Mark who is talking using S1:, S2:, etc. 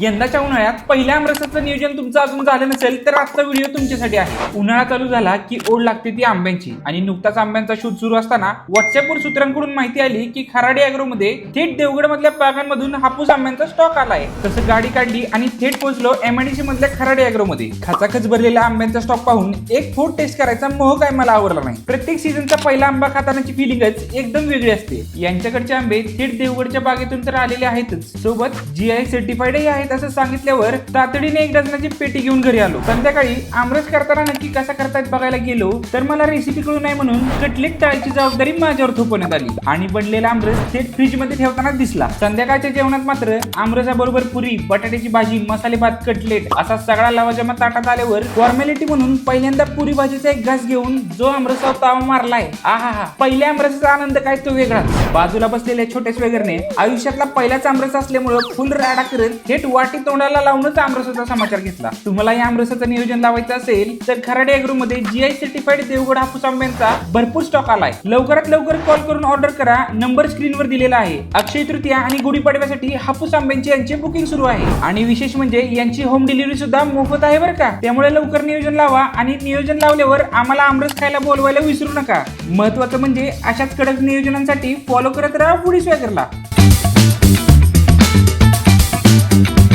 S1: यंदाच्या उन्हाळ्यात पहिल्या आमरसाचं नियोजन तुमचं अजून झालं नसेल तर आजचा व्हिडिओ तुमच्यासाठी आहे. उन्हाळा चालू झाला की ओढ लागते ती आंब्यांची. आणि नुकताच आंब्यांचा शोध सुरू असताना व्हॉट्सअपवर सूत्रांकडून माहिती आली की खराडी मध्ये थेट देवगड मधल्या बागांमधून हापूस आंब्यांचा स्टॉक आलाय. तसं गाडी काढली आणि थेट पोहोचलो एमआयडीसी मधल्या खराडी मध्ये खचाखच भरलेल्या आंब्यांचा स्टॉक पाहून एक फोट टेस्ट करायचा मोह काय मला आवडला नाही. प्रत्येक सीझनचा पहिला आंबा खातानाची फिलिंगच एकदम वेगळी असते. यांच्याकडचे आंबे थेट देवगडच्या बागेतून तर आलेले आहेतच. सोबत जी आय सर्टिफाईडही आहेत असं सांगितल्यावर तातडीने एक डझनाची पेटी घेऊन घरी आलो. संध्याकाळी आमरस करताना नक्की कसा करतायत बघायला गेलो तर मला रेसिपी कळू नाही म्हणून कटलेट तळायची जबाबदारी माझ्यावर थोपवण्यात आली. आणि बनलेला आमरस थेट फ्रीजमध्ये ठेवताना दिसला. संध्याकाळच्या जेवणात मात्र आमरसाबरोबर पुरी बटाट्याची भाजी मसाले भात कटलेट असा सगळा लवाजमा ताटात आल्यावर फॉर्मॅलिटी म्हणून पहिल्यांदा पुरी भाजीचा एक घास घेऊन जो आमरसा ताव मारलाय आहा हा पहिल्या आमरसाचा आनंद काय तो वेगळाच. बाजूला बसलेल्या छोट्या स्वेगरने आयुष्यातला पहिलाच आमरस असल्यामुळं फुल राडा करत थेट वाटी तोंडाला लावूनच आमरसाचा समाचार घेतला. तुम्हाला या आमरसाचं नियोजन लावायचं असेल तर खराडे अॅग्रो मध्ये जीआय सर्टिफाईड देवगड हापूस आंब्यांचा भरपूर स्टॉक आलाय. लवकरात लवकर कॉल करून ऑर्डर करा. नंबर स्क्रीनवर दिलेला आहे. अक्षय तृतीया आणि गुढीपाडव्यासाठी हापूस आंब्यांची यांची बुकिंग सुरू आहे. आणि विशेष म्हणजे यांची होम डिलिव्हरी सुद्धा मोफत आहे बरं का. त्यामुळे लवकर नियोजन लावा आणि नियोजन लावल्यावर आम्हाला आमरस खायला बोलवायला विसरू नका. महत्वाचं म्हणजे अशाच कडक नियोजनांसाठी फॉलो करत राहा पुढे स्वॅगरला